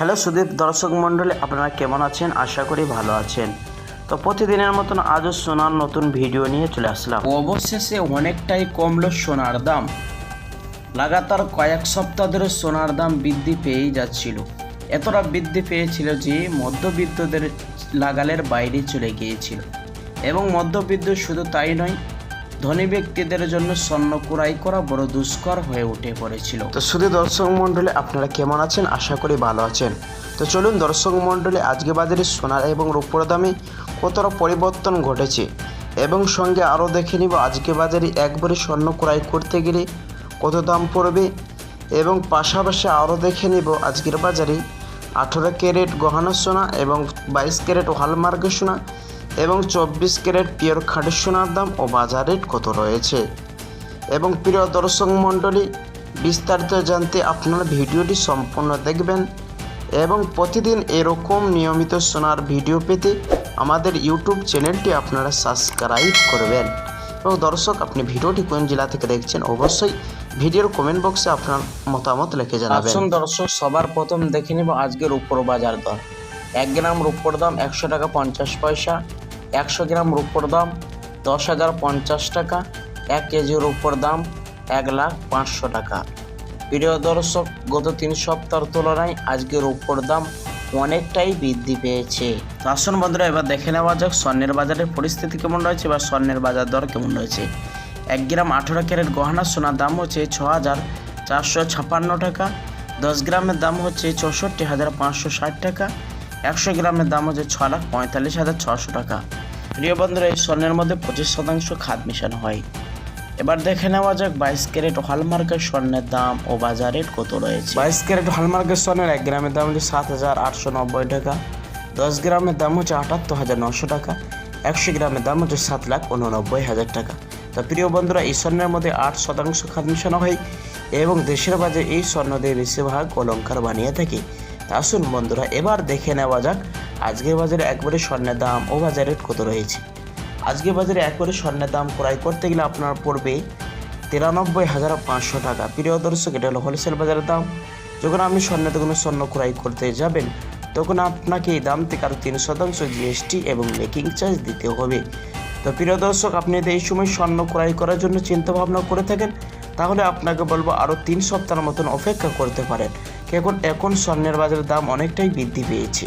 Hello Sudip, দর্শক মণ্ডলী, আপনারা কেমন আছেন? আশা করি ভালো আছেন। তো প্রতিদিনের মতন আজও সোনার নতুন ভিডিও নিয়ে চলে আসলাম। অবশেষে অনেকটাই কমলো সোনার দাম। লাগাতার কয়েক সপ্তাহ ধরে সোনার দাম বৃদ্ধি পেয়েই যাচ্ছিল। এতটা বৃদ্ধি পেয়েছিল যে মধ্যবিত্তদের লাগালের বাইরে চলে গিয়েছিল। এবং মধ্যবিত্ত শুধু তাই নয় ধনী ব্যক্তিদের জন্য স্বর্ণ কুড়াই করা বড় দুষ্কর হয়ে উঠে পড়েছিল। তো শুধু দর্শক মণ্ডলী, আপনারা কেমন আছেন? আশা করি ভালো আছেন। তো চলুন দর্শক মণ্ডলী, আজকে বাজারে সোনার এবং রূপোর দামে কতটা পরিবর্তন ঘটেছে? এবং সঙ্গে আরও দেখে নিব, আজকে বাজারে একবারে স্বর্ণ ক্রয় করতে গেলে কত দাম পড়বে? এবং পাশাপাশি আরও দেখে নিব, আজকের বাজারে আঠেরো ক্যারেট গহনা সোনা এবং বাইশ ক্যারেট হলমার্কের সোনা এবং চব্বিশ ক্যারেট পিওর খাঁটি সোনার দাম ও বাজার রেট কত রয়েছে? এবং প্রিয় দর্শক মণ্ডলী, বিস্তারিত জানতে আপনারা ভিডিওটি সম্পূর্ণ দেখবেন এবং প্রতিদিন এরকম নিয়মিত সোনার ভিডিও পেতে আমাদের ইউটিউব চ্যানেলটি আপনারা সাবস্ক্রাইব করবেন। এবং দর্শক, আপনি ভিডিওটি কোন জেলা থেকে দেখছেন অবশ্যই ভিডিওর কমেন্ট বক্সে আপনার মতামত লিখে জানাবেন। দর্শক, সবার প্রথম দেখে নেব আজকের উপর বাজার দর। এক গ্রাম রূপোর দাম একশো টাকা পঞ্চাশ পয়সা একশো গ্রাম রূপোর দাম, দশ হাজার পঞ্চাশ টাকা, এক কেজির উপর দাম এক লাখ পাঁচশো টাকা। প্রিয় দর্শক, গত তিন সপ্তাহের তুলনায় আজকের উপর দাম অনেকটাই বৃদ্ধি পেয়েছে। আসুন বন্ধুরা, এবার দেখে নেওয়া যাক স্বর্ণের বাজারের পরিস্থিতি কেমন রয়েছে বা স্বর্ণের বাজার দর কেমন রয়েছে। এক গ্রাম আঠেরো ক্যারেট গহনা সোনার দাম হচ্ছে ছ হাজার চারশো ছাপান্ন টাকা, দশ গ্রামের দাম হচ্ছে চৌষট্টি হাজার পাঁচশো ষাট টাকা একশো গ্রামের দাম হচ্ছে ছ লাখ পঁয়তাল্লিশ হাজার ছশো টাকা। প্রিয় বন্ধুরা, এই স্বর্ণের মধ্যে পঁচিশ শতাংশ খাদ মেশানো হয়। এবার দেখে নেওয়া যাক বাইশ ক্যারেট হলমার্কের স্বর্ণের দাম ও বাজার কত রয়েছে। বাইশ ক্যারেট হলমার্কের স্বর্ণের এক গ্রামের দাম হচ্ছে সাত হাজার আটশো নব্বই টাকা। দশ গ্রামের দাম হচ্ছে আটাত্তর হাজার নশো টাকা। একশো গ্রামের দাম হচ্ছে সাত লাখ উননব্বই হাজার টাকা। তো প্রিয় বন্ধুরা, এই স্বর্ণের মধ্যে আট শতাংশ খাদ মেশানো হয় এবং দেশের বাজারে এই স্বর্ণ দিয়ে বেশিরভাগ অলঙ্কার বানিয়ে থাকে। আসুন বন্ধুরা, এবার দেখে নেওয়া যাক আজকের বাজারে একবারে স্বর্ণের দাম ও বাজার কত রয়েছে। আজকে বাজারে একবারে স্বর্ণের দাম ক্রয় করতে গেলে আপনার পড়বে তিরানব্বই হাজার পাঁচশো টাকা। প্রিয় দর্শক, এটা হলো হোলসেল বাজারের দাম। যখন আপনি স্বর্ণের দোকানে স্বর্ণ ক্রয় করতে যাবেন, তখন আপনাকে এই দাম থেকে আরও তিন শতাংশ জিএসটি এবং মেকিং চার্জ দিতে হবে। তো প্রিয় দর্শক, আপনি যদি এই সময় স্বর্ণ ক্রয় করার জন্য চিন্তা ভাবনা করে থাকেন তাহলে আপনাকে বলব আরও তিন সপ্তাহের মতন অপেক্ষা করতে পারেন। কেবল এখন স্বর্ণের বাজারের দাম অনেকটাই বৃদ্ধি পেয়েছে।